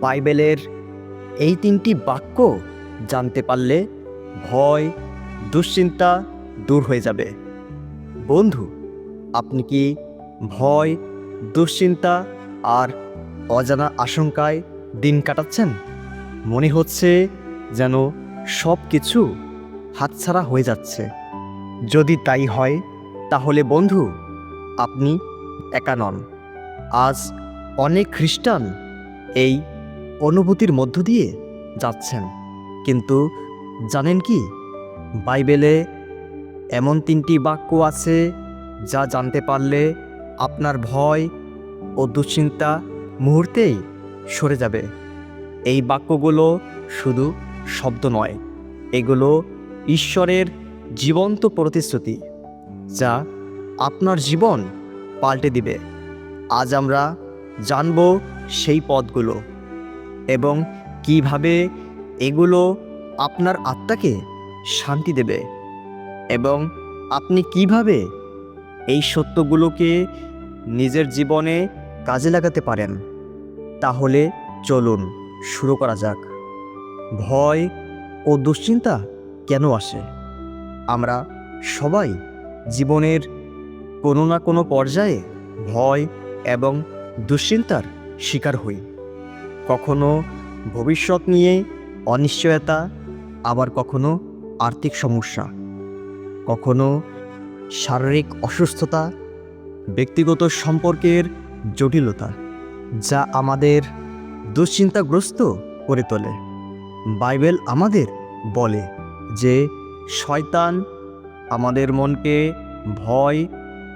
বাইবেলের এই তিনটি বাক্য জানতে পারলে ভয়, দুশ্চিন্তা দূর হয়ে যাবে। বন্ধু, আপনি কি ভয়, দুশ্চিন্তা আর অজানা আশঙ্কায় দিন কাটাচ্ছেন? মনে হচ্ছে যেন সব কিছু হাতছাড়া হয়ে যাচ্ছে। যদি তাই হয়, তাহলে বন্ধু, আপনি একা নন। আজ অনেক খ্রিস্টান এই অনুভূতির মধ্য দিয়ে যাচ্ছেন। কিন্তু জানেন কি? বাইবেলে এমন তিনটি বাক্য আছে যা জানতে পারলে আপনার ভয় ও দুশ্চিন্তা মুহূর্তেই সরে যাবে। এই বাক্যগুলো শুধু শব্দ নয়, এগুলো ঈশ্বরের জীবন্ত প্রতিশ্রুতি যা আপনার জীবন পাল্টে দিবে। আজ আমরা জানব সেই পথগুলো এবং কীভাবে এগুলো আপনার আত্মাকে শান্তি দেবে এবং আপনি কীভাবে এই সত্যগুলোকে নিজের জীবনে কাজে লাগাতে পারেন, তাহলে চলুন শুরু করা যাক। ভয় ও দুশ্চিন্তা কেন আসে? আমরা সবাই জীবনের কোনো না কোনো পর্যায়ে ভয় এবং দুশ্চিন্তার শিকার হই। কখনো ভবিষ্যৎ নিয়ে অনিশ্চয়তা, আবার কখনো আর্থিক সমস্যা। কখনো শারীরিক অসুস্থতা, ব্যক্তিগত সম্পর্কের জটিলতা, যা আমাদের দুশ্চিন্তাগ্রস্ত করে তোলে। বাইবেল আমাদের বলে যে, শয়তান আমাদের মনকে ভয়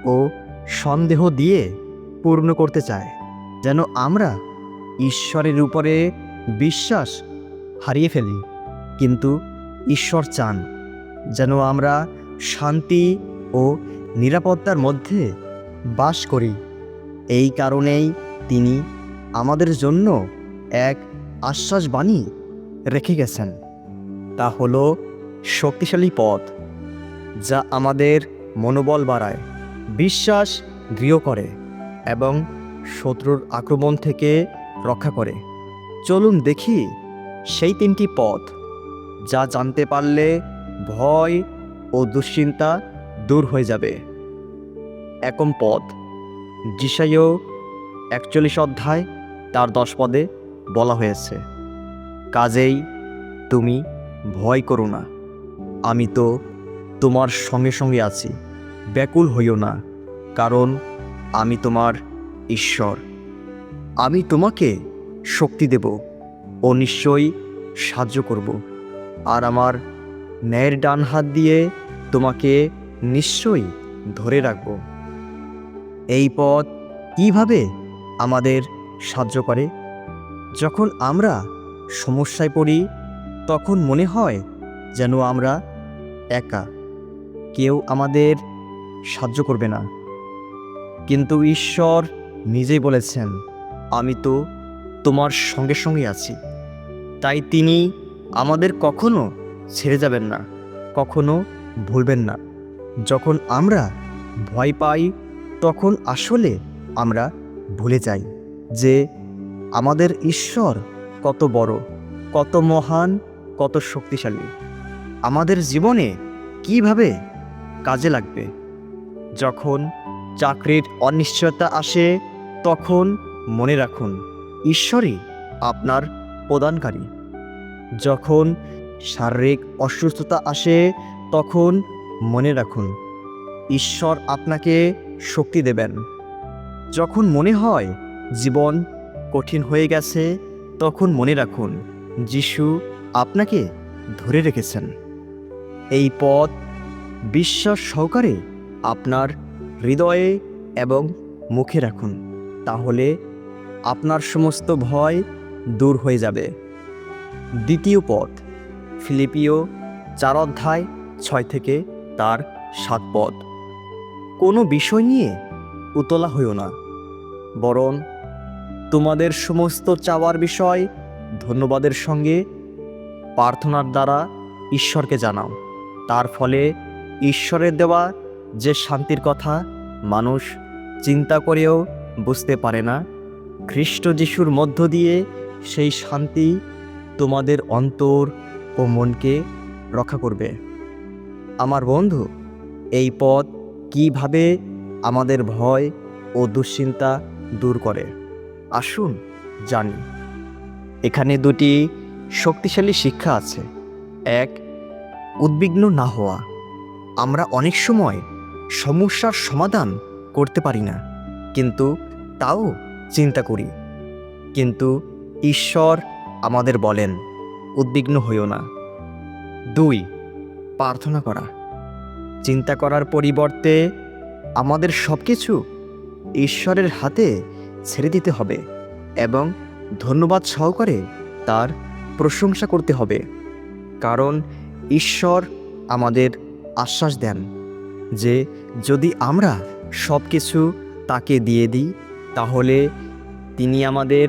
ও সন্দেহ দিয়ে পূর্ণ করতে চায়, যেন আমরা ঈশ্বরের উপরে বিশ্বাস হারিয়ে ফেলি। কিন্তু ঈশ্বর চান যেন আমরা শান্তি ও নিরাপত্তার মধ্যে বাস করি। এই কারণেই তিনি আমাদের জন্য এক আশ্বাসবাণী রেখে গেছেন। তা হলো শক্তিশালী পথ যা আমাদের মনোবল বাড়ায়, বিশ্বাস দৃঢ় করে এবং শত্রুর আক্রমণ থেকে রক্ষা করে। চলুন দেখি সেই তিনটি পথ, যা জানতে পারলে ভয় ও দুশ্চিন্তা দূর হয়ে যাবে। একম পদ জিসাইও একচল্লিশ অধ্যায় তার দশ পদে বলা হয়েছে, কাজেই তুমি ভয় করো না, আমি তো তোমার সঙ্গে সঙ্গে আছি, ব্যাকুল হইও না, কারণ আমি তোমার ঈশ্বর। আমি তোমাকে শক্তি দেব ও নিশ্চয়ই সাহায্য করব। আর আমার ন্যায়ের ডান হাত দিয়ে তোমাকে নিশ্চয়ই ধরে রাখব। এই পথ কীভাবে আমাদের সাহায্য করে? যখন আমরা সমস্যায় পড়ি, তখন মনে হয় যেন আমরা একা। কেউ আমাদের সাহায্য করবে না। কিন্তু ঈশ্বর নিজেই বলেছেন আমি তো তোমার সঙ্গে সঙ্গে আছি। তাই তিনি আমাদের কখনো ছেড়ে যাবেন না, কখনো ভুলবেন না। যখন আমরা ভয় পাই, তখন আসলে আমরা ভুলে যাই যে আমাদের ঈশ্বর কত বড়, কত মহান, কত শক্তিশালী। আমাদের জীবনে কীভাবে কাজে লাগবে? যখন চাকরির অনিশ্চয়তা আসে, তখন মনে রাখুন, ঈশ্বরই আপনার প্রদানকারী। যখন শারীরিক অসুস্থতা আসে, তখন মনে রাখুন, ঈশ্বর আপনাকে শক্তি দেবেন। যখন মনে হয় জীবন কঠিন হয়ে গেছে, তখন মনে রাখুন, যিশু আপনাকে ধরে রেখেছেন। এই পথ বিশ্বাস সহকারে আপনার হৃদয়ে এবং মুখে রাখুন। তাহলে আপনার সমস্ত ভয় দূর হয়ে যাবে। দ্বিতীয় পথ, ফিলিপিও চার অধ্যায় ছয় থেকে তার সাত পদ কোনো বিষয় নিয়ে উতলা হইও না, বরং তোমাদের সমস্ত চাওয়ার বিষয় ধন্যবাদের সঙ্গে প্রার্থনার দ্বারা ঈশ্বরকে জানাও। তার ফলে ঈশ্বরের দেওয়া যে শান্তির কথা মানুষ চিন্তা করেও বুঝতে পারে না খ্রিস্ট যিশুর মধ্য দিয়ে সেই শান্তি তোমাদের অন্তর ও মনকে রক্ষা করবে। আমার বন্ধু, এই পথ কীভাবে আমাদের ভয় ও দুশ্চিন্তা দূর করে? আসুন জানি। এখানে দুটি শক্তিশালী শিক্ষা আছে। এক, উদ্বিগ্ন না হওয়া। আমরা অনেক সময় সমস্যার সমাধান করতে পারি না, কিন্তু তাও চিন্তা করি। কিন্তু ঈশ্বর আমাদের বলেন, উদ্বিগ্ন হইও না। দুই, প্রার্থনা করা। চিন্তা করার পরিবর্তে আমাদের সব কিছু ঈশ্বরের হাতে ছেড়ে দিতে হবে এবং ধন্যবাদ সহকারে তার প্রশংসা করতে হবে। কারণ ঈশ্বর আমাদের আশ্বাস দেন যে, যদি আমরা সব কিছু তাকে দিয়ে দিই তাহলে তিনি আমাদের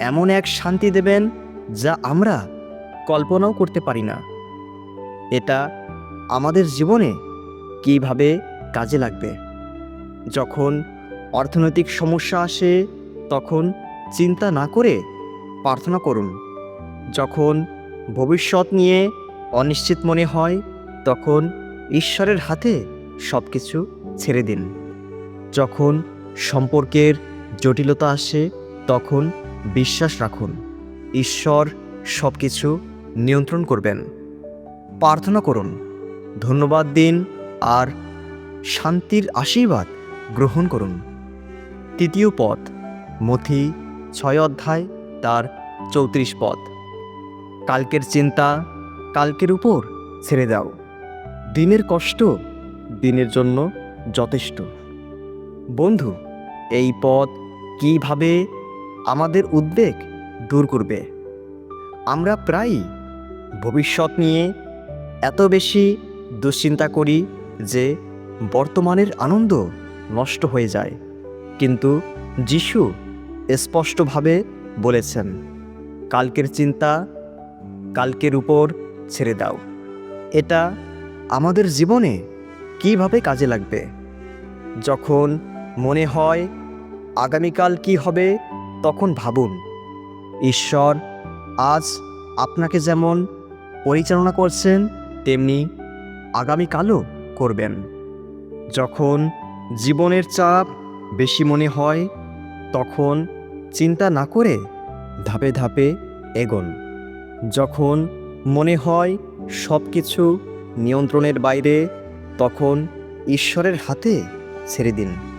এমন এক শান্তি দেবেন যা আমরা কল্পনাও করতে পারি না। এটা আমাদের জীবনে কীভাবে কাজে লাগবে? যখন অর্থনৈতিক সমস্যা আসে, তখন চিন্তা না করে প্রার্থনা করুন। যখন ভবিষ্যৎ নিয়ে অনিশ্চিত মনে হয়, তখন ঈশ্বরের হাতে সব কিছু ছেড়ে দিন। যখন সম্পর্কের জটিলতা আসে, তখন বিশ্বাস রাখুন। ঈশ্বর সব কিছু নিয়ন্ত্রণ করবেন। প্রার্থনা করুন। ধন্যবাদ দিন আর শান্তির আশীর্বাদ গ্রহণ করুন। তৃতীয় পথ মথি ছয় অধ্যায়, তার চৌত্রিশ পথ কালকের চিন্তা কালকের উপর ছেড়ে দাও। দিনের কষ্ট দিনের জন্য যথেষ্ট। বন্ধু, এই পথ কীভাবে আমাদের উদ্বেগ দূর করবে? আমরা প্রায়ই ভবিষ্যৎ নিয়ে এত বেশি দুশ্চিন্তা করি যে বর্তমানের আনন্দ নষ্ট হয়ে যায়। কিন্তু যিশু স্পষ্টভাবে বলেছেন, কালকের চিন্তা কালকের উপর ছেড়ে দাও। এটা আমাদের জীবনে কীভাবে কাজে লাগবে? যখন মনে হয় আগামীকাল কি হবে তখন ভাবুন। ঈশ্বর আজ আপনাকে যেমন পরিচালনা করছেন, তেমনি আগামীকালও করবেন। যখন জীবনের চাপ বেশি মনে হয়, তখন চিন্তা না করে ধাপে ধাপে এগোন। যখন মনে হয় সব কিছু নিয়ন্ত্রণের বাইরে, তখন ঈশ্বরের হাতে ছেড়ে দিন।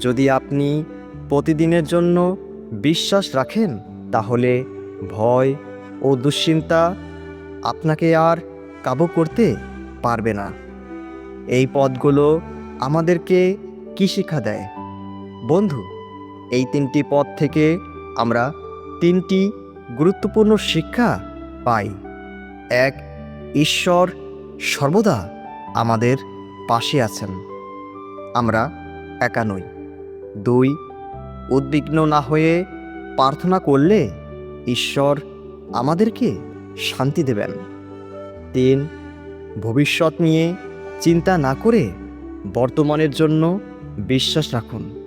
যদি আপনি প্রতিদিনের জন্য বিশ্বাস রাখেন, তাহলে ভয় ও দুশ্চিন্তা আপনাকে আর কাবু করতে পারবে না। এই পদগুলো আমাদেরকে কি শিক্ষা দেয়? বন্ধু, এই তিনটি পদ থেকে আমরা তিনটি গুরুত্বপূর্ণ শিক্ষা পাই। এক, ঈশ্বর সর্বদা আমাদের পাশে আছেন। আমরা একা নই। দুই, উদ্বিগ্ন না হয়ে প্রার্থনা করলে ঈশ্বর আমাদেরকে শান্তি দেবেন। তিন, ভবিষ্যৎ নিয়ে চিন্তা না করে বর্তমানের জন্য বিশ্বাস রাখুন।